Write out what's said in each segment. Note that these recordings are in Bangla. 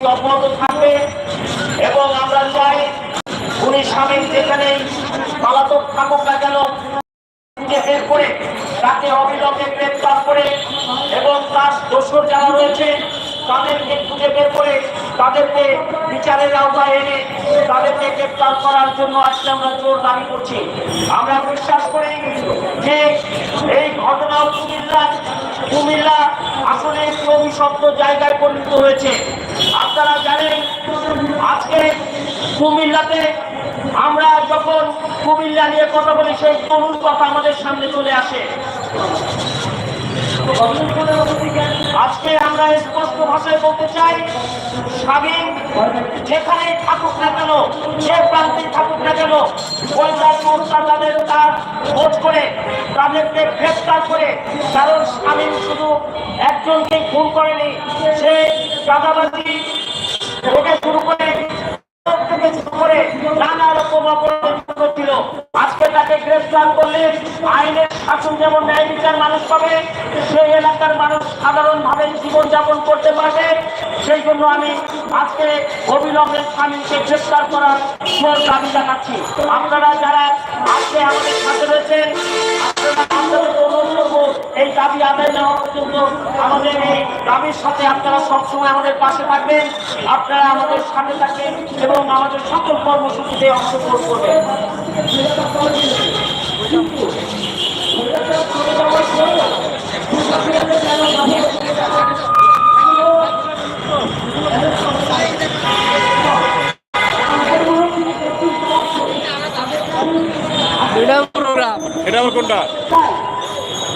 অব্যাহত থাকবে এবং আমরা চাই উনি স্বামী যেখানে পালাতক থাকুক না কেন বের করে তাকে অবিলম্বে গ্রেপ্তার করে এবং তার দোষর যারা রয়েছে, তাদেরকে খুঁজে বের করে তাদেরকে বিচারের আওতায় এনে তাদেরকে গ্রেপ্তার করার জন্য আজকে আমরা জোর দাবি করছি। আমরা বিশ্বাস করি যে এই ঘটনা কুমিল্লা কুমিল্লা আসলে একটি অভিশপ্ত জায়গায় পরিণত হয়েছে। আপনারা জানেন, আজকে কুমিল্লাতে আমরা যখন কুমিল্লা নিয়ে কথা বলি, সেই তরুণ কথা আমাদের সামনে চলে আসে। আজকে আমরা স্পষ্ট ভাষায় বলতে চাই, স্বামী যেখানে থাকুক না কেন, যে প্রান্তে থাকুক না কেন তাদের তার খোঁজ করে, তাদেরকে গ্রেফতার করে, কারণ স্বামী শুধু একজনকে খুন করেনি সে চাঁদাবাজি থেকে শুরু করে থেকে শুরু করে নানা রকম অপরাধ ছিল আজকে তাকে গ্রেফতার করলে আইনের শাসন যেমন ন্যায় বিচার মানুষ পাবে, সেই এলাকার মানুষ সাধারণভাবে জীবনযাপন করতে পারবে। সেই জন্য আমি আজকে অবিলম্বে স্বামীকে গ্রেফতার করার দাবি জানাচ্ছি। আপনারা যারা আজকে আমাদের সাথে রয়েছেন আমাদের এই দাবির সাথে আপনারা সবসময় আমাদের পাশে থাকবেন। আপনারা আমাদের সাথে থাকবেন এবং আমাদের সকল কর্মসূচিতে অংশগ্রহণ করবেন। এটা আবার কোনটা?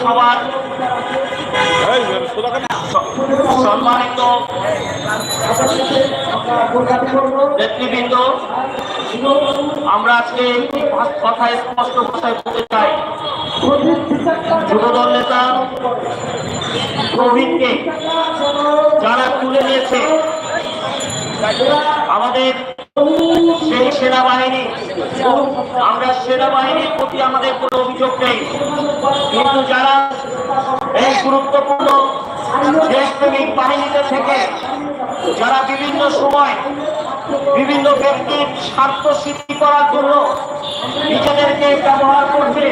সবার। সম্মানিত নেতৃবৃন্দ আমরা আজকে একটি ভা- কথা স্পষ্ট ভাষায় বলতে চাই যুবদল নেতা প্রবীণকে যারা তুলে নিয়েছে আমাদের সেই সেনাবাহিনী। আমরা সেনাবাহিনীর প্রতি আমাদের কোনো অভিযোগ নেই। কিন্তু যারা এই গুরুত্বপূর্ণ দেশপ্রেমিক বাহিনীতে থেকে, যারা বিভিন্ন সময় বিভিন্ন ব্যক্তির স্বার্থ সিদ্ধি করার জন্য নিজেদেরকে ব্যবহার করছে